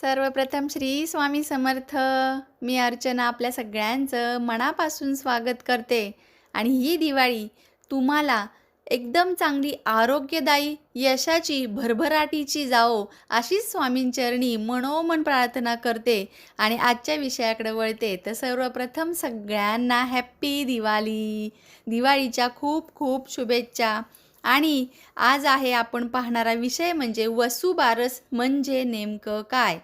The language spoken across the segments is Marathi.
सर्वप्रथम श्री स्वामी समर्थ. मी अर्चना आपल्या सगळ्यांचं मनापासून स्वागत करते. आणि ही दिवाळी तुम्हाला एकदम चांगली आरोग्यदायी यशाची भरभराटीची जाओ अशीच स्वामींचरणी मनोमन प्रार्थना करते आणि आजच्या विषयाकडे वळते. तर सर्वप्रथम सगळ्यांना हॅप्पी दिवाळी. दिवाळीच्या खूप खूप शुभेच्छा. आणि आज आहे आपण पाहणारा विषय म्हणजे वसुबारस म्हणजे नेमकं काय?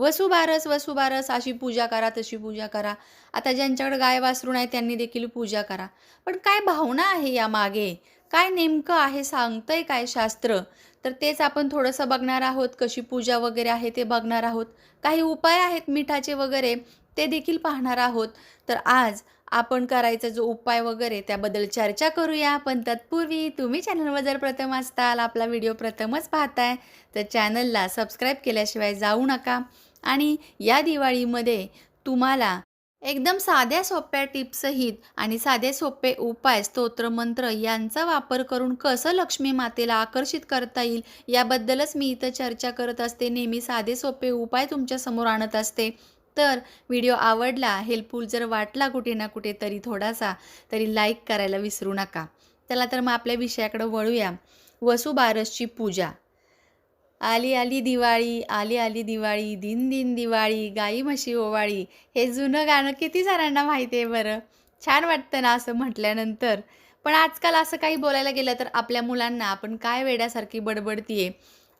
वसुबारस वसुबारस अशी पूजा करा तशी पूजा करा. आता ज्यांच्याकडे गाय वासरून आहे त्यांनी देखील पूजा करा. पण काय भावना आहे या मागे? काय नेमकं आहे सांगतंय काय शास्त्र? तर तेच आपण थोडंसं बघणार आहोत कशी पूजा वगैरे आहे ते बघणार आहोत. काही उपाय आहेत मिठाचे वगैरे ते देखील पाहणार आहोत. तर आज आपण करायचा जो उपाय वगैरे त्याबद्दल चर्चा करूया. पण तत्पूर्वी तुम्ही चॅनलवर जर प्रथम असताल आपला व्हिडिओ प्रथमच पाहताय तर चॅनलला सबस्क्राईब केल्याशिवाय जाऊ नका. आणि या दिवाळीमध्ये तुम्हाला एकदम साध्या सोप्या टिप्ससहित आणि साधे सोपे उपाय स्तोत्रमंत्र यांचा वापर करून कसं लक्ष्मी मातेला आकर्षित करता येईल याबद्दलच मी इथं चर्चा करत असते. नेहमी साधे सोपे उपाय तुमच्यासमोर आणत असते. तर व्हिडिओ आवडला हेल्पफुल जर वाटला कुठे ना कुठे तरी थोडासा तरी लाईक करायला विसरू नका. चला तर मग आपल्या विषयाकडे वळूया. वसुबारसची पूजा. आली आली दिवाळी आली आली दिवाळी दिन दिन दिवाळी गाई म्हशी ओवाळी. हे जुनं गाणं किती जणांना माहिती आहे बरं? छान वाटतं ना असं म्हटल्यानंतर. पण आजकाल असं काही बोलायला गेलं तर आपल्या मुलांना आपण काय वेड्यासारखी बडबडतीये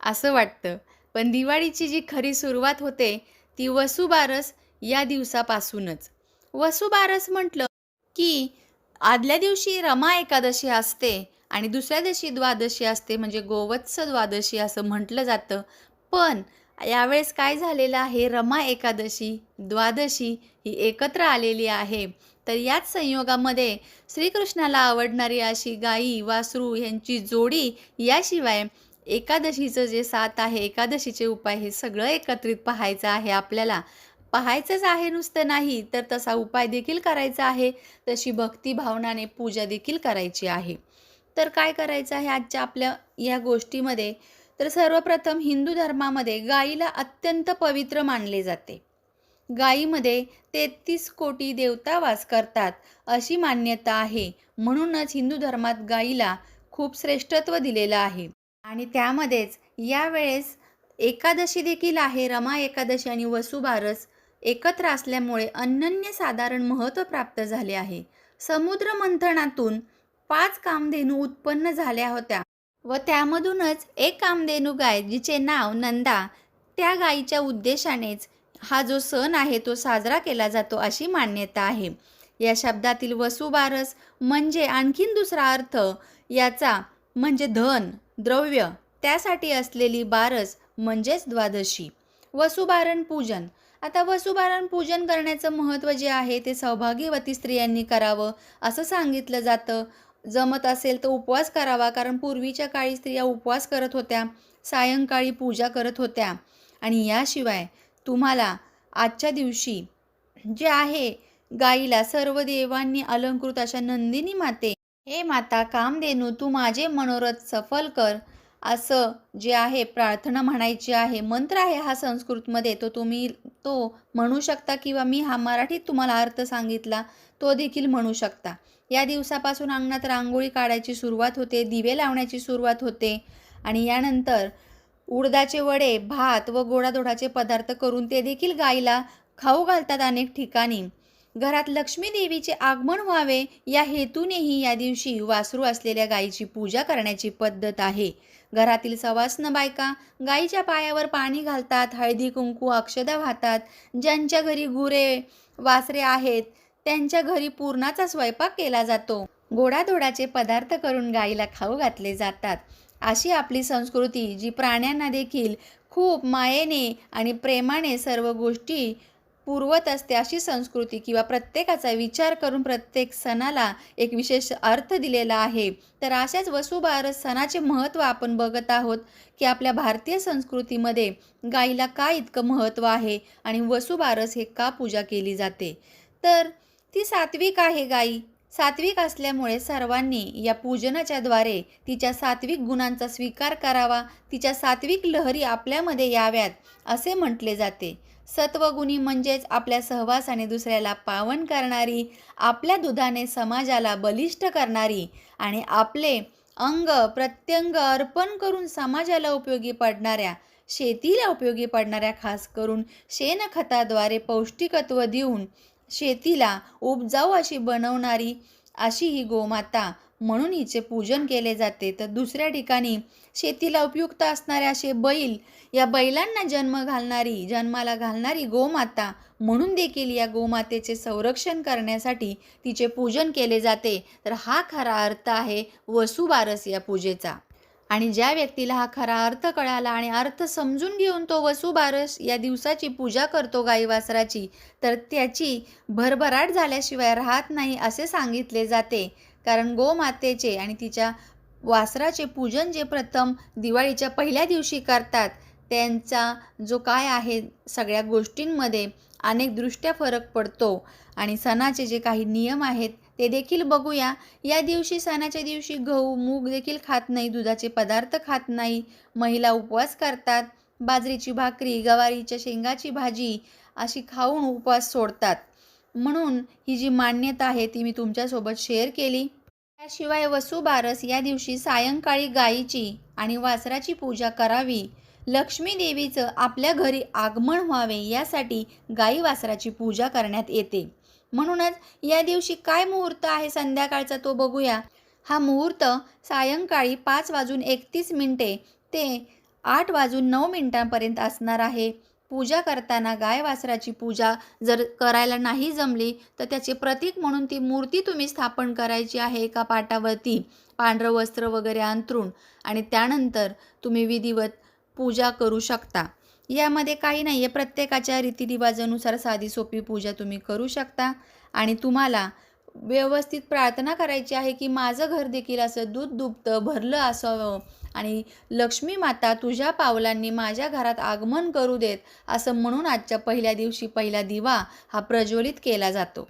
असं वाटतं. पण दिवाळीची जी खरी सुरुवात होते ती वसुबारस या दिवसापासूनच. वसुबारस म्हटलं की आदल्या दिवशी रमा एकादशी असते. आणि दुसऱ्या दिवशी द्वादशी असते म्हणजे गोवत्स द्वादशी असं म्हटलं जातं. पण यावेळेस काय झालेलं आहे? रमा एकादशी द्वादशी ही एकत्र आलेली आहे. तर याच संयोगामध्ये श्रीकृष्णाला आवडणारी अशी गाई वासरू यांची जोडी याशिवाय एकादशीचं जे सात आहे एकादशीचे उपाय हे सगळं एकत्रित पाहायचं आहे आपल्याला. पाहायचंच आहे नुसतं नाही तर तसा उपाय देखील करायचा आहे. तशी भक्ती भावनाने पूजा देखील करायची आहे. तर काय करायचं आहे आजच्या आपल्या या गोष्टीमध्ये? तर सर्वप्रथम हिंदू धर्मामध्ये गाईला अत्यंत पवित्र मानले जाते. गाईमध्ये तेहतीस कोटी देवता वास करतात अशी मान्यता आहे. म्हणूनच हिंदू धर्मात गाईला खूप श्रेष्ठत्व दिलेलं आहे. आणि त्यामध्येच यावेळेस एकादशी देखील आहे. रमा एकादशी आणि वसुबारस एकत्र असल्यामुळे अनन्यसाधारण महत्त्व प्राप्त झाले आहे. समुद्र मंथनातून पाच कामधेनू उत्पन्न झाल्या होत्या व त्यामधूनच एक कामधेनू गाय जिचे नाव नंदा त्या गायीच्या उद्देशानेच हा जो सण आहे तो साजरा केला जातो अशी मान्यता आहे. या शब्दातील वसुबारस म्हणजे आणखीन दुसरा अर्थ याचा म्हणजे धन द्रव्य त्यासाठी असलेली बारस म्हणजेच द्वादशी. वसुबारण पूजन. आता वसुबारण पूजन करण्याचं महत्त्व जे आहे ते सहभागीवती स्त्रियांनी करावं असं सांगितलं जातं. जमत असेल तर उपवास करावा. कारण पूर्वीच्या काळी स्त्रिया उपवास करत होत्या. सायंकाळी पूजा करत होत्या. आणि याशिवाय तुम्हाला आजच्या दिवशी जे आहे गाईला सर्व देवांनी अलंकृत अशा नंदिनी माते. हे माता कामधेनू तू माझे मनोरथ सफल कर. असं जे आहे प्रार्थना म्हणायची आहे मंत्र आहे हा संस्कृतमध्ये. तो तुम्ही तो म्हणू शकता किंवा मी हा मराठीत तुम्हाला अर्थ सांगितला तो देखील म्हणू शकता. या दिवसापासून अंगणात रांगोळी काढायची सुरुवात होते दिवे लावण्याची सुरुवात होते आणि यानंतर उडदाचे वडे भात व गोडाधोडाचे पदार्थ करून ते देखील गाईला खाऊ घालतात अनेक ठिकाणी. घरात लक्ष्मी देवीचे आगमन व्हावे या हेतूनेही या दिवशी वासरू असलेल्या गायीची पूजा करण्याची पद्धत आहे. घरातील सवासन बायका गाईच्या पायावर पाणी घालतात हळदी कुंकू अक्षदा वाहतात. ज्यांच्या घरी गुरे वासरे आहेत त्यांच्या घरी पूर्णाचा स्वयंपाक केला जातो. गोडाधोडाचे पदार्थ करून गाईला खाऊ घातले जातात. अशी आपली संस्कृती जी प्राण्यांना देखील खूप मायेने आणि प्रेमाने सर्व गोष्टी पुरवत असते अशी संस्कृती किंवा प्रत्येकाचा विचार करून प्रत्येक सणाला एक विशेष अर्थ दिलेला आहे. तर अशाच वसुबारस सणाचे महत्त्व आपण बघत आहोत की आपल्या भारतीय संस्कृतीमध्ये गाईला का इतकं महत्त्व आहे आणि वसुबारस हे का पूजा केली जाते? तर ती सात्विक आहे गाई. सात्विक असल्यामुळे सर्वांनी या पूजनाच्या द्वारे तिच्या सात्विक गुणांचा स्वीकार करावा. तिच्या सात्विक लहरी आपल्यामध्ये याव्यात असे म्हटले जाते. सत्वगुणी म्हणजेच आपल्या सहवासाने दुसऱ्याला पावन करणारी आपल्या दुधाने समाजाला बलिष्ठ करणारी आणि आपले अंग प्रत्यंग अर्पण करून समाजाला उपयोगी पडणाऱ्या शेतीला उपयोगी पडणाऱ्या खास करून शेणखताद्वारे पौष्टिकत्व देऊन शेतीला उपजाऊ अशी बनवणारी अशी ही गोमाता. म्हणून हिचे पूजन केले जाते. तर दुसऱ्या ठिकाणी शेतीला उपयुक्त असणारे असे बैल या बैलांना जन्म घालणारी जन्माला घालणारी गोमाता. म्हणून देखील या गोमातेचे संरक्षण करण्यासाठी तिचे पूजन केले जाते. तर हा खरा अर्थ आहे वसुबारस या पूजेचा. आणि ज्या व्यक्तीला हा खरा अर्थ कळाला आणि अर्थ समजून घेऊन तो वसुबारस या दिवसाची पूजा करतो गाई वासराची तर त्याची भरभराट झाल्याशिवाय राहत नाही असे सांगितले जाते. कारण गोमातेचे आणि तिच्या वासराचे पूजन जे प्रथम दिवाळीच्या पहिल्या दिवशी करतात त्यांचा जो काय आहे सगळ्या गोष्टींमध्ये अनेक दृष्ट्या फरक पडतो. आणि सणाचे जे काही नियम आहेत ते देखील बघूया. या दिवशी सणाच्या दिवशी गहू मूग देखील खात नाही दुधाचे पदार्थ खात नाही. महिला उपवास करतात. बाजरीची भाकरी गवारीच्या शेंगाची भाजी अशी खाऊन उपवास सोडतात. म्हणून ही जी मान्यता आहे ती मी तुमच्यासोबत शेअर केली. त्याशिवाय वसुबारस या दिवशी सायंकाळी गायीची आणि वासराची पूजा करावी. लक्ष्मी देवीचं आपल्या घरी आगमन व्हावे यासाठी गाई वासराची पूजा करण्यात येते. म्हणूनच या दिवशी काय मुहूर्त आहे संध्याकाळचा तो बघूया. हा मुहूर्त सायंकाळी पाच वाजून एकतीस मिनिटे ते आठ वाजून नऊ मिनिटांपर्यंत असणार आहे. पूजा करताना गाय वासराची पूजा जर करायला नाही जमली तर त्याचे प्रतीक म्हणून ती मूर्ती तुम्ही स्थापन करायची आहे एका पाटावरती? पांढरं वस्त्र वगैरे अंतरून आणि त्यानंतर तुम्ही विधिवत पूजा करू शकता. यामध्ये काही नाही आहे प्रत्येकाच्या रीतिरिवाजानुसार साधी सोपी पूजा तुम्ही करू शकता. आणि तुम्हाला व्यवस्थित प्रार्थना करायची आहे की माझं घर देखील असं दूध दुभतं भरलं असावं आणि लक्ष्मी माता तुझ्या पावलांनी माझ्या घरात आगमन करू देत असं म्हणून आजच्या पहिल्या दिवशी पहिला दिवा हा प्रज्वलित केला जातो.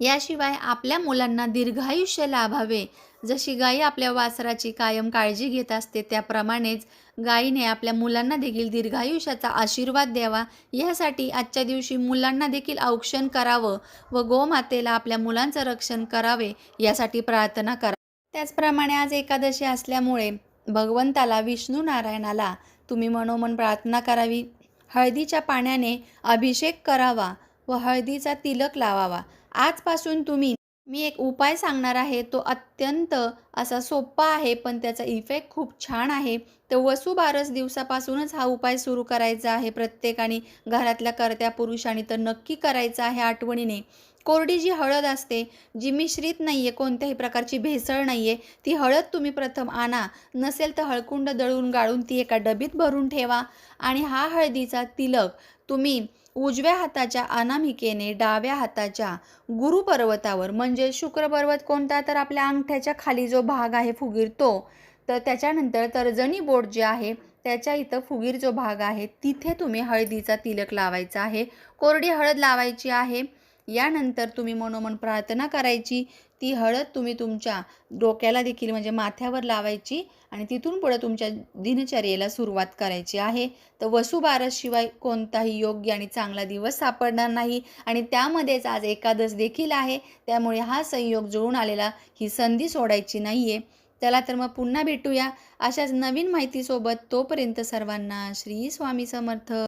याशिवाय आपल्या मुलांना दीर्घायुष्य लाभावे. जशी गाई आपल्या वासराची कायम काळजी घेत असते त्याप्रमाणेच गायीने आपल्या मुलांना देखील दीर्घायुष्याचा आशीर्वाद द्यावा. यासाठी आजच्या दिवशी मुलांना देखील औक्षण करावं व गोमातेला आपल्या मुलांचं रक्षण करावे यासाठी प्रार्थना करा. त्याचप्रमाणे आज एकादशी असल्यामुळे भगवंताला विष्णू नारायणाला तुम्ही मनोमन प्रार्थना करावी. हळदीच्या पाण्याने अभिषेक करावा व हळदीचा तिलक लावावा. आजपासून तुम्ही मी एक उपाय सांगणार आहे. तो अत्यंत असा सोपा आहे पण त्याचा इफेक्ट खूप छान आहे. तर वसुबारस दिवसापासूनच हा उपाय सुरू करायचा आहे प्रत्येकाने घरातल्या करत्या पुरुषाने तर नक्की करायचा आहे आठवणीने. कोरडी जी हळद असते जी मिश्रित नाही आहे कोणत्याही प्रकारची भेसळ नाही आहे ती हळद तुम्ही प्रथम आणा. नसेल तर हळकुंड दळून गाळून ती एका डबीत भरून ठेवा. आणि हा हळदीचा तिलक तुम्ही उजव्या हाताच्या अनामिकेने डाव्या हाताच्या गुरुपर्वतावर म्हणजे शुक्रपर्वत कोणता? तर आपल्या अंगठ्याच्या खाली जो भाग आहे फुगीर तो. तर त्याच्यानंतर तर्जनी बोट जे आहे त्याच्या इथं फुगीर जो भाग आहे तिथे तुम्ही हळदीचा तिलक लावायचा आहे. कोरडी हळद लावायची आहे. यानंतर तुम्ही मनोमन प्रार्थना करायची. ती हळद तुम्ही तुमच्या डोक्याला देखील म्हणजे माथ्यावर लावायची आणि तिथून पुढं तुमच्या दिनचर्येला सुरुवात करायची आहे. तर वसुबारसशिवाय कोणताही योग्य आणि चांगला दिवस सापडणार नाही आणि त्यामध्येच आज एकादश देखील आहे. त्यामुळे हा संयोग जुळून आलेला ही संधी सोडायची नाही आहे चला तर मग पुन्हा भेटूया. अशाच नवीन माहितीसोबत तोपर्यंत सर्वांना श्री स्वामी समर्थ.